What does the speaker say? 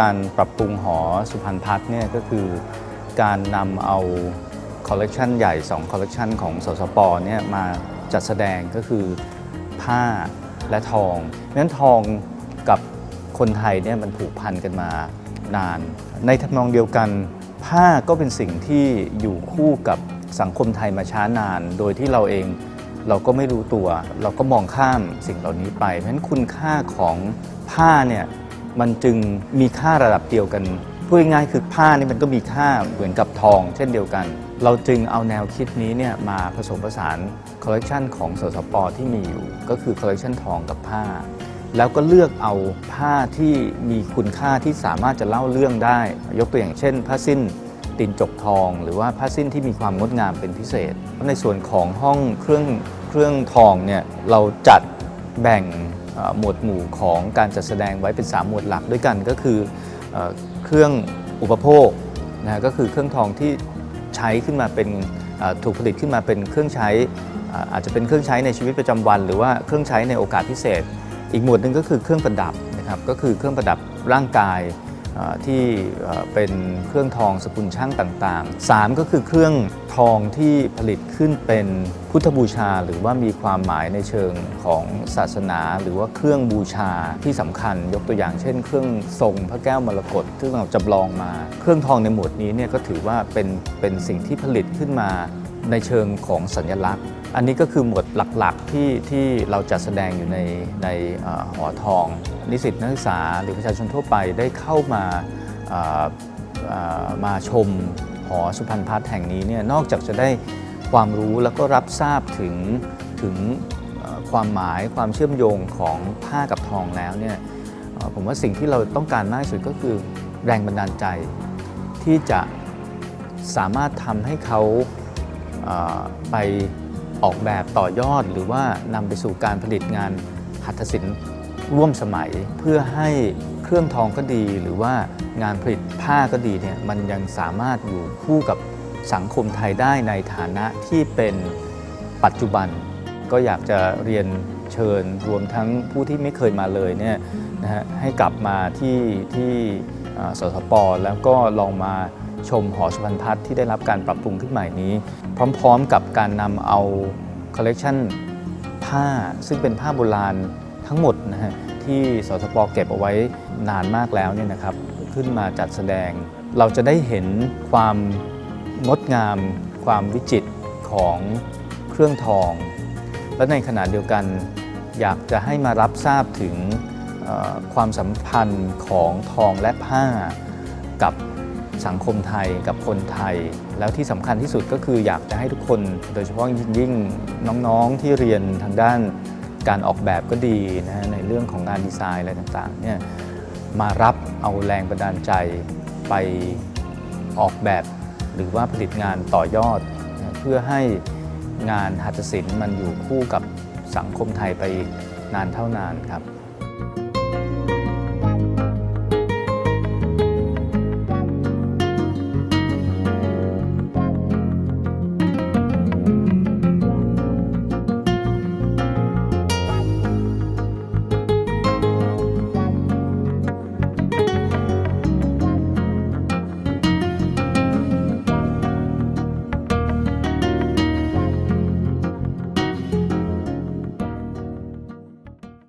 การปรับปรุงหอสุพรรณพัฒน์เนี่ยก็คือการนำเอาคอลเลกชันใหญ่2คอลเลกชันของสสปเนี่ยมาจัดแสดงก็คือผ้าและทองนั้นทองกับคนไทยเนี่ยมันผูกพันกันมานาน ในทำนองเดียวกัน ผ้าก็เป็นสิ่งที่อยู่คู่กับสังคมไทยมาช้านาน โดยที่เราเองเราก็ไม่รู้ตัว เราก็มองข้ามสิ่งเหล่านี้ไป เพราะฉะนั้นคุณค่าของผ้าเนี่ย มันจึงมีค่าระดับเดียวกันพูดง่ายๆคือผ้านี่มันก็มีค่าเหมือนกับทอง เช่นเดียวกัน เราจึงเอาแนวคิดนี้เนี่ยมาผสมผสานคอลเลกชันของสสปที่มีอยู่ ก็คือคอลเลกชันทองกับผ้า แล้วก็เลือกเอาผ้าที่มีคุณค่าที่สามารถจะเล่าเรื่องได้ ยกตัวอย่างเช่น ผ้าสิ้นตินจกทอง หรือว่าผ้าสิ้นที่มีความงดงามเป็นพิเศษ ในส่วนของห้องเครื่องเครื่องทองเนี่ยเราจัดแบ่ง หมวดหมู่ของการจัดแสดงไว้เป็น 3 หมวดหลักด้วยกันก็คือเอเครื่องอุปโภคนะก็คือเครื่องทองที่ใช้ขึ้นมาเป็นถูกผลิตขึ้นมาเป็นเครื่องใช้อาจจะเป็นเครื่องใช้ในชีวิตประจำวัน หรือว่าเครื่องใช้ในโอกาสพิเศษ อีกหมวดหนึ่งก็คือเครื่องประดับนะครับก็คือเครื่องประดับร่างกาย ที่เป็นเครื่องทองสกุลช่างต่างๆ 3 ก็คือเครื่องทองที่ผลิตขึ้นเป็นพุทธบูชา หรือว่ามีความหมายในเชิงของศาสนา หรือว่าเครื่องบูชาที่สำคัญยกตัวอย่างเช่น เครื่องทรงพระแก้วมรกตซึ่เราจำลองมา เครื่องทองในหมวดนี้เนี่ยก็ถือว่าเป็นเป็นสิ่งที่ผลิตขึ้นมา ในเชิงของสัญลักษณ์ อันนี้ก็คือหมวดหลักๆที่ที่เราจัดแสดงอยู่ในในห่อหอทอง นิสิตนักศึกษาหรือประชาชนทั่วไปได้เข้ามามาชมหอสุพรรณพัฒน์แห่งนี้เนี่ยนอกจากจะได้ความรู้แล้วก็รับทราบถึงถึงความหมายความเชื่อมโยงของผ้ากับทองแล้วเนี่ยผมว่าสิ่งที่เราต้องการมากที่สุดก็คือแรงบันดาลใจที่จะสามารถทำให้เขา ไปออกแบบต่อยอดหรือว่านำไปสู่การผลิตงานหัตถศิลป์ร่วมสมัยเพื่อให้เครื่องทองก็ดี หรือว่างานผลิตผ้าก็ดีเนี่ยมันยังสามารถอยู่คู่กับสังคมไทยได้ในฐานะที่เป็นปัจจุบัน ก็อยากจะเรียนเชิญรวมทั้งผู้ที่ไม่เคยมาเลยเนี่ยนะฮะให้กลับมาที่ที่สสปแล้วก็ลองมา ชมหอสุพรรณพัฒน์ที่ได้รับการปรับปรุงขึ้นใหม่นี้ พร้อมๆกับการนำเอาคอลเลกชันผ้าซึ่งเป็นผ้าโบราณทั้งหมดนะฮะที่สสปเก็บเอาไว้นานมากแล้วเนี่ยนะครับขึ้นมาจัดแสดง เราจะได้เห็นความงดงาม ความวิจิตรของเครื่องทอง และในขณะเดียวกันอยากจะให้มารับทราบถึงความสัมพันธ์ของทองและผ้ากับ สังคมไทยกับคนไทย แล้วที่สำคัญที่สุดก็คืออยากจะให้ทุกคน โดยเฉพาะยิ่งน้องๆที่เรียนทางด้านการออกแบบก็ดีนะฮะในเรื่องของงานดีไซน์อะไรต่างๆเนี่ยมารับเอาแรงบันดาลใจไปออกแบบ หรือว่าผลิตงานต่อยอดนะเพื่อให้งานหัตถศิลป์มันอยู่คู่กับสังคมไทยไปนานเท่านานครับ